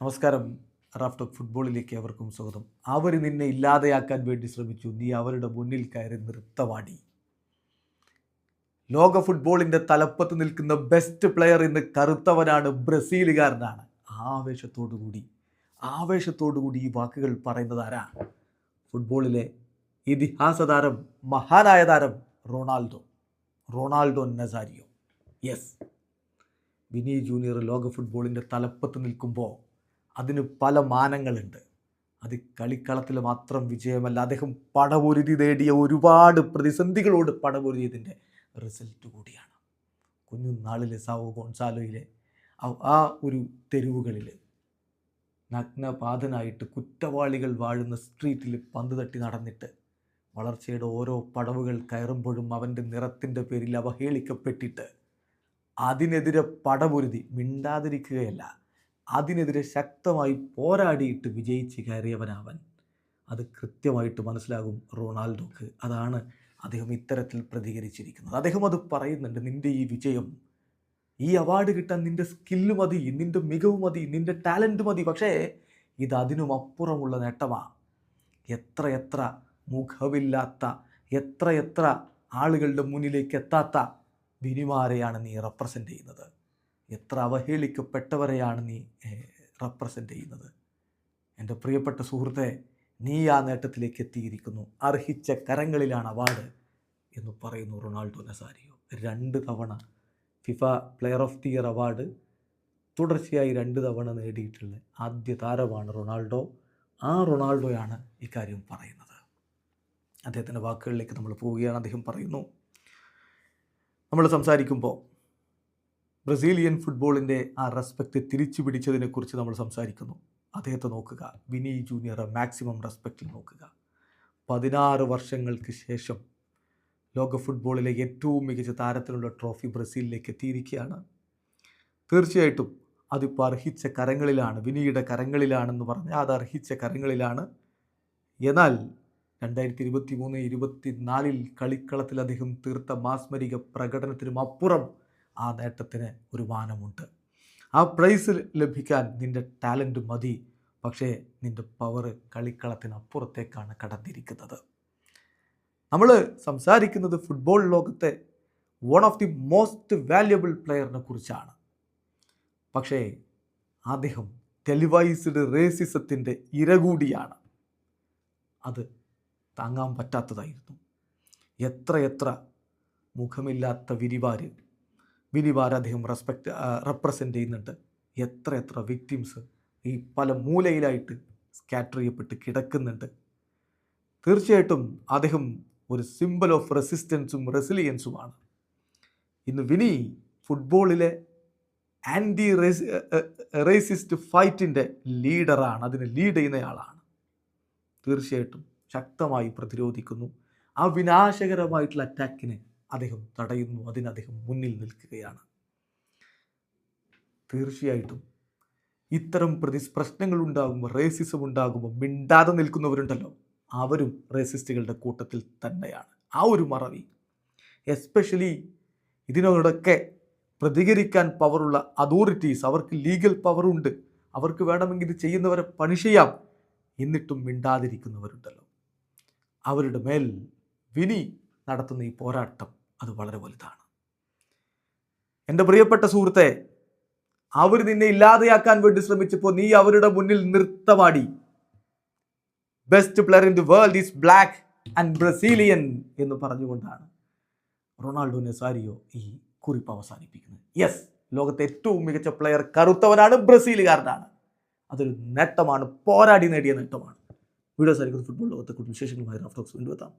നമസ്കാരം. Raf talk ഫുട്ബോളിലേക്ക് അവർക്കും സ്വാഗതം. അവർ നിന്നെ ഇല്ലാതെയാക്കാൻ വേണ്ടി ശ്രമിച്ചു. നീ അവരുടെ മുന്നിൽ കയറി നൃത്തമാടി ലോക ഫുട്ബോളിന്റെ തലപ്പത്ത് നിൽക്കുന്ന ബെസ്റ്റ് പ്ലെയർ ഇന്ന് കറുത്തവനാണ് ബ്രസീലുകാരനാണ്. ആവേശത്തോടു കൂടി ആവേശത്തോടു കൂടി ഈ വാക്കുകൾ പറയുന്നത് ആരാ? ഫുട്ബോളിലെ ഇതിഹാസ താരം മഹാനായ താരം Ronaldo. Ronaldo Nazario. Yes Vini Junior ലോക ഫുട്ബോളിന്റെ തലപ്പത്ത് നിൽക്കുമ്പോൾ അതിന് പല മാനങ്ങളുണ്ട്. അത് കളിക്കളത്തിൽ മാത്രം വിജയമല്ല അദ്ദേഹം പടപൊരുതി നേടിയ ഒരുപാട് പ്രതിസന്ധികളോട് പടപൊരുതിയതിന്റെ റിസൾട്ട് കൂടിയാണ്. കുഞ്ഞുനാളിലെ സാവോ ഗോൺസാലോയിലെ ആ- ഒരു തെരുവുകളിൽ നഗ്നപാതനായിട്ട് കുറ്റവാളികൾ വാഴുന്ന സ്ട്രീറ്റിൽ പന്ത് തട്ടി നടന്നിട്ട് വളർച്ചയുടെ ഓരോ പടവുകൾ കയറുമ്പോഴും അവന്റെ നിറത്തിന്റെ പേരിൽ അവഹേളിക്കപ്പെട്ടിട്ട് അതിനെതിരെ പടപൊരുതി മിണ്ടാതിരിക്കുകയല്ല അതിനെതിരെ ശക്തമായി പോരാടിയിട്ട് വിജയിച്ച് കയറിയവനാവൻ. അത് കൃത്യമായിട്ട് മനസ്സിലാകും റൊണാൾഡോക്ക്. അതാണ് അദ്ദേഹം ഇത്തരത്തിൽ പ്രതികരിച്ചിരിക്കുന്നത്. അദ്ദേഹം അത് പറയുന്നുണ്ട് നിന്റെ ഈ വിജയം ഈ അവാർഡ് കിട്ടാൻ നിന്റെ സ്കില്ല് മതി നിന്റെ മികവ് മതി നിന്റെ ടാലന്റ് മതി പക്ഷേ ഇത് അതിനും അപ്പുറമുള്ള നേട്ടമാണ് എത്ര എത്ര മുഖവില്ലാത്ത എത്ര എത്ര ആളുകളുടെ മുന്നിലേക്ക് എത്താത്ത വിനിമാരെയാണ് നീ റെപ്രസെന്റ് ചെയ്യുന്നത്. എത്ര അവഹേളിക്കപ്പെട്ടവരെയാണ് നീ റെപ്രസെന്റ് ചെയ്യുന്നത്. എന്റെ പ്രിയപ്പെട്ട സുഹൃത്തെ നീ ആ നേട്ടത്തിലേക്ക് എത്തിയിരിക്കുന്നു. അർഹിച്ച കരങ്ങളിലാണ് അവാർഡ് എന്ന് പറയുന്നു റൊണാൾഡോ നസാരിയോ. രണ്ട് തവണ FIFA player of the year award തുടർച്ചയായി രണ്ട് തവണ നേടിയിട്ടുള്ള ആദ്യ താരമാണ് റൊണാൾഡോ. ആ റൊണാൾഡോയാണ് ഇക്കാര്യം പറയുന്നത്. അദ്ദേഹത്തിന്റെ വാക്കുകളിലേക്ക് നമ്മൾ പോവുകയാണ്. അദ്ദേഹം പറയുന്നു നമ്മൾ സംസാരിക്കുമ്പോൾ ബ്രസീലിയൻ ഫുട്ബോളിന്റെ ആ റെസ്പെക്റ്റ് തിരിച്ചു പിടിച്ചതിനെക്കുറിച്ച് നമ്മൾ സംസാരിക്കുന്നു. അദ്ദേഹത്തെ നോക്കുക. വിനി ജൂനിയർ മാക്സിമം റെസ്പെക്റ്റിൽ നോക്കുക. പതിനാറ് വർഷങ്ങൾക്ക് ശേഷം ലോക ഫുട്ബോളിലെ ഏറ്റവും മികച്ച താരത്തിനുള്ള ട്രോഫി ബ്രസീലിലേക്ക് എത്തിയിരിക്കുകയാണ്. തീർച്ചയായിട്ടും അതിപ്പോൾ അർഹിച്ച കരങ്ങളിലാണ് വിനിയുടെ കരങ്ങളിലാണെന്ന് പറഞ്ഞാൽ അത് അർഹിച്ച കരങ്ങളിലാണ്. എന്നാൽ രണ്ടായിരത്തി ഇരുപത്തി മൂന്ന് ഇരുപത്തിനാലിൽ കളിക്കളത്തിൽ അദ്ദേഹം തീർത്ത മാസ്മരിക പ്രകടനത്തിനും അപ്പുറം ആ നേട്ടത്തിന് ഒരു മാനമുണ്ട്. ആ പ്രൈസ് ലഭിക്കാൻ നിന്റെ ടാലന്റ് മതി. പക്ഷേ നിന്റെ പവർ കളിക്കളത്തിനപ്പുറത്തേക്കാണ് കടന്നിരിക്കുന്നത്. നമ്മൾ സംസാരിക്കുന്നത് ഫുട്ബോൾ ലോകത്തെ one of the most valuable പ്ലെയറിനെ കുറിച്ചാണ്. പക്ഷേ അദ്ദേഹം ടെലിവൈസ്ഡ് റേസിസത്തിന്റെ ഇര കൂടിയാണ്. അത് താങ്ങാൻ പറ്റാത്തതായിരുന്നു. എത്രയെത്ര എത്ര മുഖമില്ലാത്ത വിരിവാര് വിരിവാര് അദ്ദേഹം റെസ്പെക്ട് റെപ്രസെന്റ് ചെയ്യുന്നുണ്ട്. എത്ര എത്ര വിക്ടിംസ് ഈ പല മൂലയിലായിട്ട് സ്കാറ്റർ ചെയ്യപ്പെട്ട് കിടക്കുന്നുണ്ട്. തീർച്ചയായിട്ടും അദ്ദേഹം ഒരു സിമ്പിൾ ഓഫ് റെസിസ്റ്റൻസും റെസിലിയൻസുമാണ് ഇന്ന് വിനി ഫുട്ബോളിലെ ആന്റി റേസി റേസിസ്റ്റ് ഫൈറ്റിന്റെ ലീഡറാണ് അതിനെ ലീഡ് ചെയ്യുന്നയാളാണ്. തീർച്ചയായിട്ടും ശക്തമായി പ്രതിരോധിക്കുന്നു. ആ വിനാശകരമായിട്ടുള്ള അറ്റാക്കിനെ അദ്ദേഹം തടയുന്നു അതിന് അദ്ദേഹം മുന്നിൽ നിൽക്കുകയാണ്. തീർച്ചയായിട്ടും ഇത്തരം പ്രതി പ്രശ്നങ്ങൾ ഉണ്ടാകുമ്പോൾ റേസിസം ഉണ്ടാകുമ്പോൾ മിണ്ടാതെ നിൽക്കുന്നവരുണ്ടല്ലോ. അവരും റേസിസ്റ്റുകളുടെ കൂട്ടത്തിൽ തന്നെയാണ്. ആ ഒരു മറവി എസ്പെഷ്യലി ഇതിനോടൊക്കെ പ്രതികരിക്കാൻ പവറുള്ള അതോറിറ്റീസ് അവർക്ക് ലീഗൽ പവറുണ്ട് അവർക്ക് വേണമെങ്കിൽ ഇത് ചെയ്യുന്നവരെ പണിഷ് ചെയ്യാം. എന്നിട്ടും മിണ്ടാതിരിക്കുന്നവരുണ്ടല്ലോ. അവരുടെ മേൽ വിനി നടത്തുന്ന ഈ പോരാട്ടം അത് വളരെ വലുതാണ്. എന്റെ പ്രിയപ്പെട്ട സുഹൃത്തെ അവർ നിന്നെ ഇല്ലാതെയാക്കാൻ വേണ്ടി ശ്രമിച്ചപ്പോൾ നീ അവരുടെ മുന്നിൽ നൃത്തമാടി. Best player in the world is black and Brazilian എന്ന് പറഞ്ഞുകൊണ്ടാണ് റൊണാൾഡോ നെസാരിയോ ഈ കുറിപ്പ് അവസാനിപ്പിക്കുന്നത്. യെസ് ലോകത്തെ ഏറ്റവും മികച്ച പ്ലെയർ കറുത്തവനാണ് ബ്രസീലുകാരനാണ്. അതൊരു നേട്ടമാണ് പോരാടി നേടിയ നേട്ടമാണ്. വീഡിയോ ആയിരിക്കും ഫുട്ബോൾ ലോകത്തെ കൂടുതൽ വിശേഷങ്ങളുമായി റാഫ്റ്റോക്സ് വീണ്ടും എത്താം.